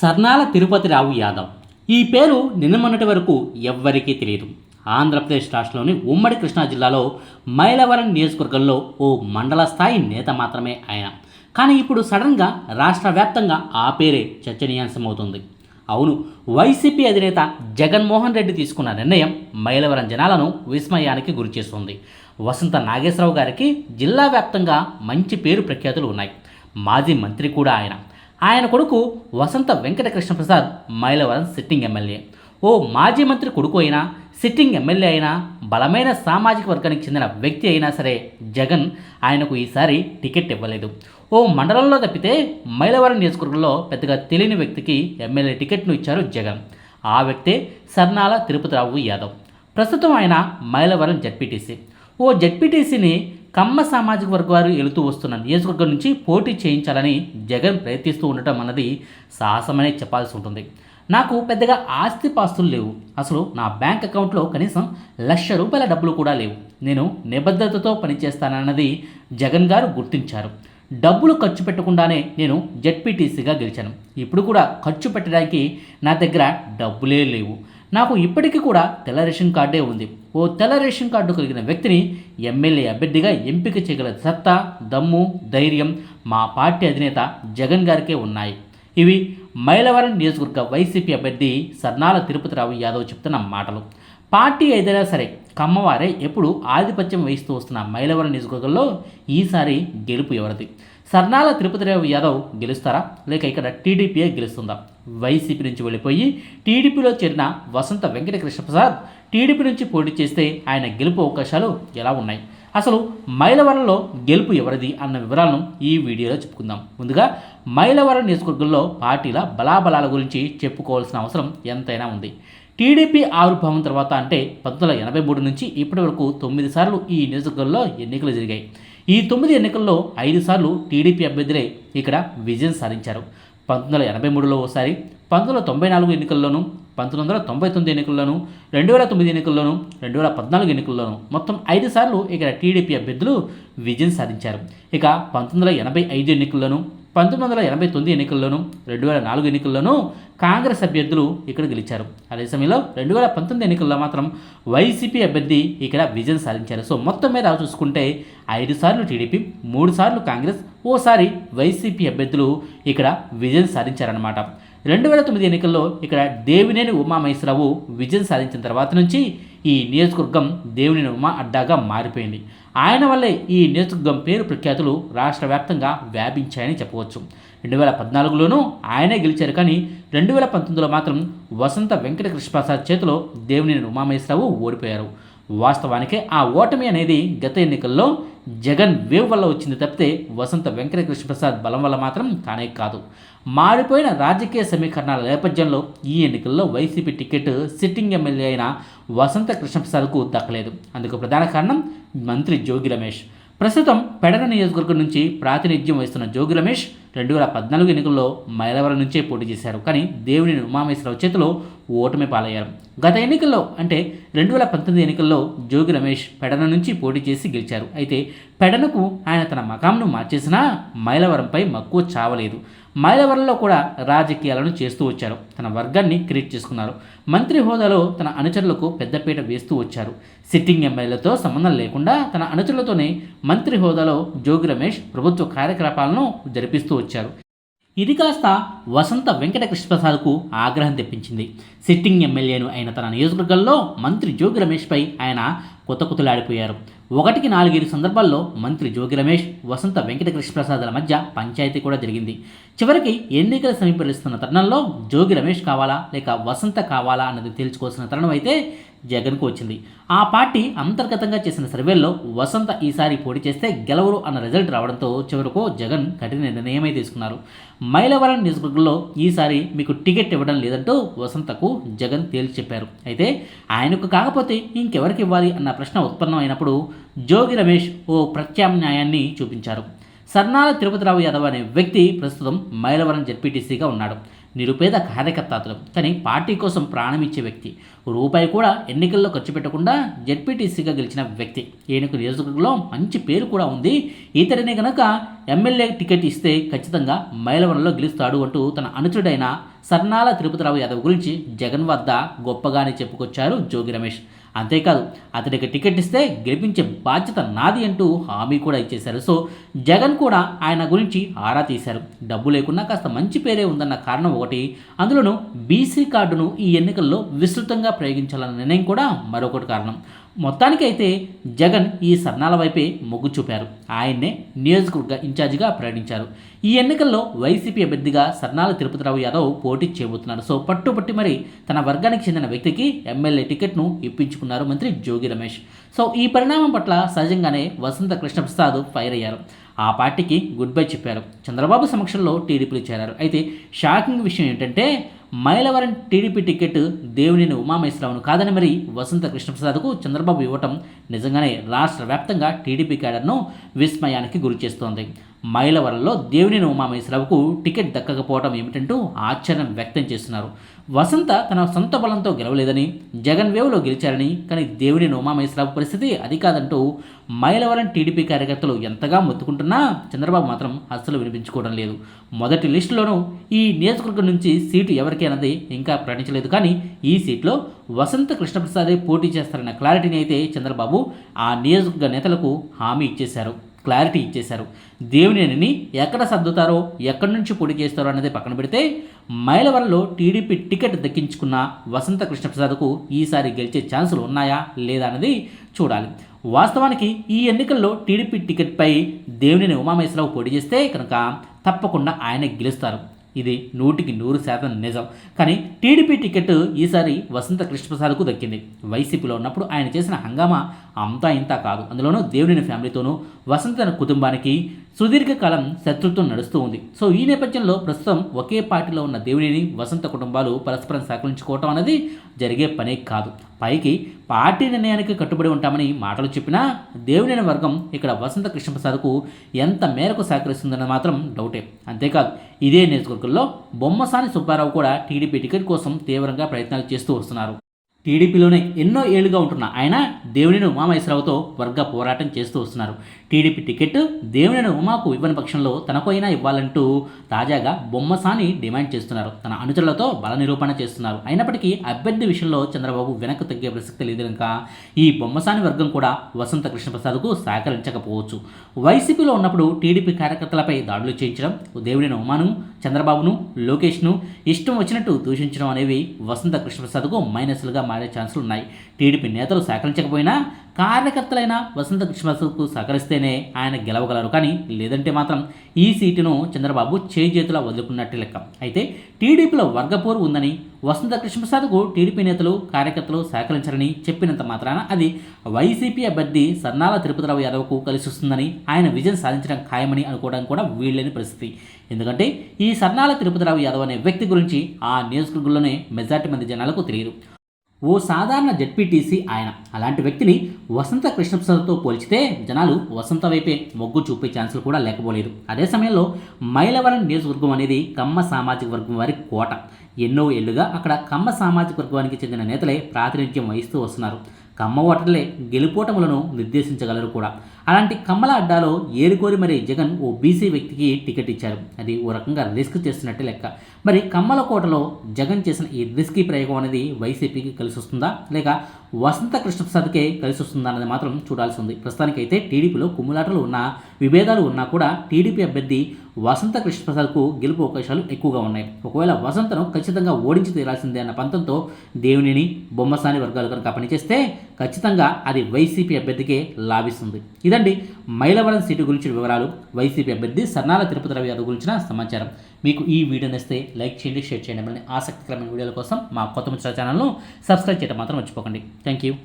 సర్నాల తిరుపతిరావు యాదవ్. ఈ పేరు నిన్న మొన్నటి వరకు ఎవ్వరికీ తెలియదు. ఆంధ్రప్రదేశ్ రాష్ట్రంలోని ఉమ్మడి కృష్ణా జిల్లాలో మైలవరం నియోజకవర్గంలో ఓ మండల స్థాయి నేత మాత్రమే ఆయన. కానీ ఇప్పుడు సడన్గా రాష్ట్ర వ్యాప్తంగా ఆ పేరే చర్చనీయాంశమవుతుంది. అవును వైసీపీ అధినేత జగన్మోహన్ రెడ్డి తీసుకున్న నిర్ణయం మైలవరం జనాలను విస్మయానికి గురిచేస్తుంది వసంత నాగేశ్వరరావు గారికి జిల్లా వ్యాప్తంగా మంచి పేరు ప్రఖ్యాతులు ఉన్నాయి. మాజీ మంత్రి కూడా ఆయన. ఆయన కొడుకు వసంత వెంకటకృష్ణ ప్రసాద్ మైలవరం సిట్టింగ్ ఎమ్మెల్యే. ఓ మాజీ మంత్రి కొడుకు అయినా సిట్టింగ్ ఎమ్మెల్యే అయినా బలమైన సామాజిక వర్గానికి చెందిన వ్యక్తి అయినా సరే జగన్ ఆయనకు ఈసారి టికెట్ ఇవ్వలేదు. ఓ మండలంలో తప్పితే మైలవరం నియోజకవర్గంలో పెద్దగా తెలియని వ్యక్తికి ఎమ్మెల్యే టికెట్ను ఇచ్చారు జగన్. ఆ వ్యక్తే సర్నాల తిరుపతిరావు యాదవ్. ప్రస్తుతం ఆయన మైలవరం జడ్పీటీసీ. ఓ జడ్పీటీసీని కమ్మ సామాజిక వర్గ వారు వెళుతూ వస్తున్న నియోజకవర్గం నుంచి పోటీ చేయించాలని జగన్ ప్రయత్నిస్తూ ఉండటం అన్నది సాహసమనే చెప్పాల్సి ఉంటుంది. నాకు పెద్దగా ఆస్తి పాస్తులు లేవు. అసలు నా బ్యాంక్ అకౌంట్లో కనీసం లక్ష రూపాయల డబ్బులు కూడా లేవు. నేను నిబద్ధతతో పనిచేస్తానన్నది జగన్ గారు గుర్తించారు. డబ్బులు ఖర్చు పెట్టకుండానే నేను జెడ్పీటీసీగా గెలిచాను. ఇప్పుడు కూడా ఖర్చు పెట్టడానికి నా దగ్గర డబ్బులే లేవు. నాకు ఇప్పటికీ కూడా తెల్ల రేషన్ కార్డే ఉంది. ఓ తెల్ల రేషన్ కార్డు కలిగిన వ్యక్తిని ఎమ్మెల్యే అభ్యర్థిగా ఎంపిక చేయగల సత్తా దమ్ము ధైర్యం మా పార్టీ అధినేత జగన్ గారికే ఉన్నాయి. ఇవి మైలవరం నియోజకవర్గ వైసీపీ అభ్యర్థి సర్నాల తిరుపతిరావు యాదవ్ చెప్తున్న మాటలు. పార్టీ ఏదైనా సరే కమ్మవారే ఎప్పుడు ఆధిపత్యం వహిస్తూ వస్తున్న మైలవరం నియోజకవర్గంలో ఈసారి గెలుపు ఎవరిది? సర్నాల తిరుపతిరావు యాదవ్ గెలుస్తారా? లేక ఇక్కడ టీడీపీయే గెలుస్తుందా? వైసీపీ నుంచి వెళ్ళిపోయి టీడీపీలో చేరిన వసంత వెంకటకృష్ణ ప్రసాద్ టీడీపీ నుంచి పోటీ చేస్తే ఆయన గెలుపు అవకాశాలు ఎలా ఉన్నాయి? అసలు మైలవరంలో గెలుపు ఎవరిది అన్న వివరాలను ఈ వీడియోలో చెప్పుకుందాం. ముందుగా మైలవరం నియోజకవర్గంలో పార్టీల బలాబలాల గురించి చెప్పుకోవాల్సిన అవసరం ఎంతైనా ఉంది. టీడీపీ ఆవిర్భావం తర్వాత అంటే పంతొమ్మిది వందల ఎనభై మూడు నుంచి ఇప్పటి వరకు తొమ్మిది సార్లు ఈ నియోజకవర్గంలో ఎన్నికలు జరిగాయి. ఈ తొమ్మిది ఎన్నికల్లో ఐదు సార్లు టీడీపీ అభ్యర్థులే ఇక్కడ విజయం సాధించారు. పంతొమ్మిది వందల ఎనభై మూడులో ఒకసారి పంతొమ్మిది వందల తొంభై నాలుగు ఎన్నికల్లోనూ పంతొమ్మిది వందల తొంభై తొమ్మిది ఎన్నికల్లోనూ రెండు వేల తొమ్మిది ఎన్నికల్లోనూ రెండు వేల పద్నాలుగు ఎన్నికల్లోనూ మొత్తం ఐదు సార్లు ఇక్కడ టీడీపీ అభ్యర్థులు విజయం సాధించారు. ఇక పంతొమ్మిది వందల ఎనభై ఐదు ఎన్నికల్లోనూ పంతొమ్మిది వందల ఎనభై తొమ్మిది ఎన్నికల్లోనూ రెండు వేల నాలుగు ఎన్నికల్లోనూ కాంగ్రెస్ అభ్యర్థులు ఇక్కడ గెలిచారు. అదే సమయంలో రెండు వేల పంతొమ్మిది ఎన్నికల్లో మాత్రం వైసీపీ అభ్యర్థి ఇక్కడ విజయం సాధించారు. సో మొత్తం మీద చూసుకుంటే ఐదు సార్లు టీడీపీ మూడు సార్లు కాంగ్రెస్ ఓసారి వైసీపీ అభ్యర్థులు ఇక్కడ విజయం సాధించారన్నమాట. రెండు వేల తొమ్మిది ఎన్నికల్లో ఇక్కడ దేవినేని ఉమామహేశ్వరరావు విజయం సాధించిన తర్వాత నుంచి ఈ నియోజకవర్గం దేవుని ఉమా అడ్డాగా మారిపోయింది. ఆయన వల్లే ఈ నియోజకవర్గం పేరు ప్రఖ్యాతులు రాష్ట్ర వ్యాప్తంగా వ్యాపించాయని చెప్పవచ్చు. రెండు వేల పద్నాలుగులోనూ ఆయనే గెలిచారు కానీ రెండు వేల పంతొమ్మిదిలో మాత్రం వసంత వెంకట కృష్ణప్రసాద్ చేతిలో దేవినేని ఉమామేశ్వరావు ఓడిపోయారు. వాస్తవానికి ఆ ఓటమి అనేది గత ఎన్నికల్లో జగన్ వేవ్ వల్ల వచ్చింది తప్పితే వసంత వెంకట కృష్ణప్రసాద్ బలం వల్ల మాత్రం కానే కాదు. మారిపోయిన రాజకీయ సమీకరణాల నేపథ్యంలో ఈ ఎన్నికల్లో వైసీపీ టికెట్ సిట్టింగ్ ఎమ్మెల్యే అయిన వసంత కృష్ణప్రసాద్కు దక్కలేదు. అందుకు ప్రధాన కారణం మంత్రి జోగి రమేష్. ప్రస్తుతం పెడన నియోజకవర్గం నుంచి ప్రాతినిధ్యం వహిస్తున్న జోగి రమేష్ రెండు వేల పద్నాలుగు ఎన్నికల్లో మైలవరం నుంచే పోటీ చేశారు. కానీ దేవుని ఉమామేశ్వరరావు చేతిలో ఓటమి పాలయ్యారు. గత ఎన్నికల్లో అంటే రెండు వేల పంతొమ్మిది ఎన్నికల్లో జోగి రమేష్ పెడన నుంచి పోటీ చేసి గెలిచారు. అయితే పెడనకు ఆయన తన మకాంను మార్చేసినా మైలవరంపై మక్కువ చావలేదు. మైలవరంలో కూడా రాజకీయాలను చేస్తూ వచ్చారు. తన వర్గాన్ని క్రియేట్ చేసుకున్నారు. మంత్రి హోదాలో తన అనుచరులకు పెద్దపీట వేస్తూ వచ్చారు. సిట్టింగ్ ఎమ్మెల్యేలతో సంబంధం లేకుండా తన అనుచరులతోనే మంత్రి హోదాలో జోగి రమేష్ ప్రభుత్వ కార్యకలాపాలను జరిపిస్తూ వచ్చారు. ఇది కాస్త వసంత వెంకట కృష్ణప్రసాద్కు ఆగ్రహం తెప్పించింది. సిట్టింగ్ ఎమ్మెల్యేను అయిన తన నియోజకవర్గంలో మంత్రి జోగి రమేష్పై ఆయన కొత్త కుతలాడిపోయారు ఒకటికి నాలుగైదు సందర్భాల్లో మంత్రి జోగి రమేష్ వసంత వెంకట కృష్ణప్రసాద్ల మధ్య పంచాయతీ కూడా జరిగింది. చివరికి ఎన్నికలు సమీపరిస్తున్న తరుణంలో జోగి రమేష్ కావాలా లేక వసంత కావాలా అన్నది తేల్చుకోవాల్సిన తరుణం అయితే జగన్కు వచ్చింది. ఆ పార్టీ అంతర్గతంగా చేసిన సర్వేల్లో వసంత ఈసారి పోటీ చేస్తే గెలవరు అన్న రిజల్ట్ రావడంతో చివరకు జగన్ కఠిన నిర్ణయమే తీసుకున్నారు. మైలవరం నియోజకవర్గంలో ఈసారి మీకు టికెట్ ఇవ్వడం లేదంటూ వసంతకు జగన్ తేల్చి చెప్పారు. అయితే ఆయనకు కాకపోతే ఇంకెవరికి ఇవ్వాలి అన్న ప్రశ్న ఉత్పన్నం అయినప్పుడు జోగి రమేష్ ఓ ప్రత్యామ్నాయాన్ని చూపించారు. సర్నాల తిరుపతిరావు యాదవ్ అనే వ్యక్తి ప్రస్తుతం మైలవరం జడ్పీటీసీగా ఉన్నాడు. నిరుపేద కార్యకర్త అతడు కానీ పార్టీ కోసం ప్రాణం ఇచ్చే వ్యక్తి రూపాయి కూడా ఎన్నికల్లో ఖర్చు పెట్టకుండా జెడ్పీటీసీగా గెలిచిన వ్యక్తి. ఈయనకు నియోజకవర్గంలో మంచి పేరు కూడా ఉంది. ఇతడిని గనక ఎమ్మెల్యే టికెట్ ఇస్తే ఖచ్చితంగా మైలవరంలో గెలుస్తాడు అంటూ తన అనుచరుడైన సర్నాల తిరుపతిరావు యాదవ్ గురించి జగన్ వద్ద గొప్పగానే చెప్పుకొచ్చారు జోగి రమేష్. అంతేకాదు అతడికి టికెట్ ఇస్తే గెలిపించే బాధ్యత నాది అంటూ హామీ కూడా ఇచ్చేశారు. సో జగన్ కూడా ఆయన గురించి ఆరా తీశారు. డబ్బు లేకున్నా కాస్త మంచి పేరే ఉందన్న కారణం ఒకటి. అందులోనూ బీసీ కార్డును ఈ ఎన్నికల్లో విస్తృతంగా ప్రయోగించాలన్న నిర్ణయం కూడా మరొకటి కారణం. మొత్తానికైతే జగన్ ఈ సన్నాల వైపే మొగ్గు చూపారు. ఆయన్నే నియోజకవర్గ ఇన్ఛార్జిగా ప్రకటించారు ఈ ఎన్నికల్లో వైసీపీ అభ్యర్థిగా సర్నాల తిరుపతిరావు యాదవ్ పోటీ చేయబోతున్నారు సో పట్టుబట్టి మరి తన వర్గానికి చెందిన వ్యక్తికి ఎమ్మెల్యే టికెట్ను ఇప్పించుకున్నారు మంత్రి జోగి రమేష్. సో ఈ పరిణామం పట్ల సహజంగానే వసంత కృష్ణప్రసాద్ ఫైర్ అయ్యారు. ఆ పార్టీకి గుడ్ బై చెప్పారు. చంద్రబాబు సమక్షంలో టీడీపీలు చేరారు. అయితే షాకింగ్ విషయం ఏంటంటే మైలవరం టీడీపీ టికెట్ దేవినేని ఉమామేశ్వరరావును కాదని మరి వసంత కృష్ణప్రసాద్కు చంద్రబాబు ఇవ్వటం నిజంగానే రాష్ట్ర వ్యాప్తంగా టీడీపీ క్యాడర్ను విస్మయానికి గురి చేస్తోంది. మైలవరంలో దేవుని ఉమామేశ్వరరావుకు టికెట్ దక్కకపోవడం ఏమిటంటూ ఆశ్చర్యం వ్యక్తం చేస్తున్నారు. వసంత తన సొంత బలంతో గెలవలేదని జగన్ వేవ్లో గెలిచారని కానీ దేవుని ఉమామేశ్వరరావు పరిస్థితి అది కాదంటూ మైలవరం టీడీపీ కార్యకర్తలు ఎంతగా మొత్తుకుంటున్నా చంద్రబాబు మాత్రం అస్సలు వినిపించుకోవడం లేదు. మొదటి లిస్టులోనూ ఈ నియోజకవర్గం నుంచి సీటు ఎవరికి అన్నది ఇంకా ప్రకటించలేదు. కానీ ఈ సీట్లో వసంత కృష్ణప్రసాదే పోటీ చేస్తారన్న క్లారిటీని అయితే చంద్రబాబు ఆ నియోజకవర్గ నేతలకు హామీ ఇచ్చేశారు. క్లారిటీ ఇచ్చేశారు. దేవినేనిని ఎక్కడ సర్దుతారో ఎక్కడి నుంచి పొడి చేస్తారో అనేది పక్కన పెడితే మైలవరంలో టీడీపీ టికెట్ దక్కించుకున్న వసంత కృష్ణప్రసాద్కు ఈసారి గెలిచే ఛాన్సులు ఉన్నాయా లేదా అనేది చూడాలి. వాస్తవానికి ఈ ఎన్నికల్లో టీడీపీ టికెట్పై దేవినేని ఉమామేశ్వరరావు పోటీ చేస్తే కనుక తప్పకుండా ఆయన గెలుస్తారు. ఇది నూటికి నూరు శాతం నిజం. కానీ టీడీపీ టికెట్ ఈసారి వసంత కృష్ణప్రసాద్కు దక్కింది. వైసీపీలో ఉన్నప్పుడు ఆయన చేసిన హంగామా అంతా ఇంత కాదు. అందులోనూ దేవుని ఫ్యామిలీతోనూ వసంత కుటుంబానికి సుదీర్ఘకాలం శత్రుత్వం నడుస్తూ ఉంది. సో ఈ నేపథ్యంలో ప్రస్తుతం ఒకే పార్టీలో ఉన్న దేవునిని వసంత కుటుంబాలు పరస్పరం సహకరించుకోవటం అనేది జరిగే పనే కాదు. పైకి పార్టీ నిర్ణయానికి కట్టుబడి ఉంటామని మాటలు చెప్పినా దేవుడైన వర్గం ఇక్కడ వసంత కృష్ణప్రసాద్కు ఎంత మేరకు సహకరిస్తుందన్నది మాత్రం డౌటే. అంతేకాదు ఇదే నియోజకవర్గంలో బొమ్మసాని సుబ్బారావు కూడా టీడీపీ టికెట్ కోసం తీవ్రంగా ప్రయత్నాలు చేస్తూ వస్తున్నారు. టీడీపీలోనే ఎన్నో ఏళ్ళుగా ఉంటున్న ఆయన దేవునిని ఉమామహేశ్వరరావుతో వర్గ పోరాటం చేస్తూ వస్తున్నారు. టీడీపీ టికెట్ దేవునిని ఉమాకు ఇవ్వని పక్షంలో తనకు అయినా ఇవ్వాలంటూ తాజాగా బొమ్మసాని డిమాండ్ చేస్తున్నారు. తన అనుచరులతో బల నిరూపణ చేస్తున్నారు. అయినప్పటికీ అభ్యర్థి విషయంలో చంద్రబాబు వెనక్కు తగ్గే ప్రసక్తి లేదు కనుక ఈ బొమ్మసాని వర్గం కూడా వసంత కృష్ణప్రసాద్కు సహకరించకపోవచ్చు. వైసీపీలో ఉన్నప్పుడు టీడీపీ కార్యకర్తలపై దాడులు చేయించడం దేవుని ఉమాను చంద్రబాబును లోకేష్ను ఇష్టం వచ్చినట్టు దూషించడం అనేవి వసంత కృష్ణప్రసాద్కు మైనస్లుగా మారే ఛాన్సులు ఉన్నాయి టీడీపీ నేతలు సహకరించకపోయినా కార్యకర్తలైన వసంత కృష్ణకు సహకరిస్తేనే ఆయన గెలవగలరు. కానీ లేదంటే మాత్రం ఈ సీటును చంద్రబాబు చేయి చేతిలో వదులుకున్నట్టు లెక్క. అయితే టీడీపీలో వర్గపోరు ఉందని వసంత కృష్ణప్రసాద్కు టీడీపీ నేతలు కార్యకర్తలు సహకరించారని చెప్పినంత మాత్రాన అది వైసీపీ అభ్యర్థి సన్నాల తిరుపతిరావు యాదవ్కు కలిసి వస్తుందని ఆయన విజయం సాధించడం ఖాయమని అనుకోవడం కూడా వీళ్ళని పరిస్థితి. ఎందుకంటే ఈ సన్నాల తిరుపతిరావు యాదవ్ అనే వ్యక్తి గురించి ఆ నియోజకవర్గంలోనే మెజార్టీ మంది జనాలకు తెలియదు. ఓ సాధారణ జడ్పీటీసీ ఆయన. అలాంటి వ్యక్తిని వసంత కృష్ణప్రసాద్తో పోల్చితే జనాలు వసంత వైపే మొగ్గు చూపే ఛాన్సులు కూడా లేకపోలేదు. అదే సమయంలో మైలవరం నియోజకవర్గం అనేది కమ్మ సామాజిక వర్గం వారి కోట. ఎన్నో ఏళ్ళుగా అక్కడ కమ్మ సామాజిక వర్గానికి చెందిన నేతలే ప్రాతినిధ్యం వహిస్తూ వస్తున్నారు. కమ్మ ఓటర్లే గెలుపోటములను నిర్దేశించగలరు కూడా. అలాంటి కమ్మల అడ్డాలో ఏరుకోరి మరి జగన్ ఓ బీసీ వ్యక్తికి టికెట్ ఇచ్చారు. అది ఓ రకంగా రిస్క్ చేస్తున్నట్టే లెక్క. మరి కమ్మల కోటలో జగన్ చేసిన ఈ రిస్కీ ప్రయోగం అనేది వైసీపీకి కలిసి వస్తుందా లేక వసంత కృష్ణప్రసాద్కే కలిసి వస్తుందా అనేది మాత్రం చూడాల్సి ఉంది. ప్రస్తుతానికైతే టీడీపీలో కుమ్ములాటలు ఉన్నా విభేదాలు ఉన్నా కూడా టీడీపీ అభ్యర్థి వసంత కృష్ణప్రసాద్కు గెలుపు అవకాశాలు ఎక్కువగా ఉన్నాయి. ఒకవేళ వసంతను ఖచ్చితంగా ఓడించి తీరాల్సిందే అన్న పంతంతో దేవునిని బొమ్మసాని వర్గాలు కనుక పనిచేస్తే ఖచ్చితంగా అది వైసీపీ అభ్యర్థికే లాభిస్తుంది. ఇదండి మైలవరం సీటు గురించిన వివరాలు. వైసీపీ అభ్యర్థి సన్నాల తిరుపతి రవి యాదవ్ గురించిన సమాచారం. మీకు ఈ వీడియో నచ్చితే లైక్ చేయండి షేర్ చేయండి. మళ్ళీ ఆసక్తికరమైన వీడియోల కోసం మా కొత్త ముచ్చట ఛానల్ను సబ్స్క్రైబ్ చేయడం మాత్రం మర్చిపోకండి. Thank you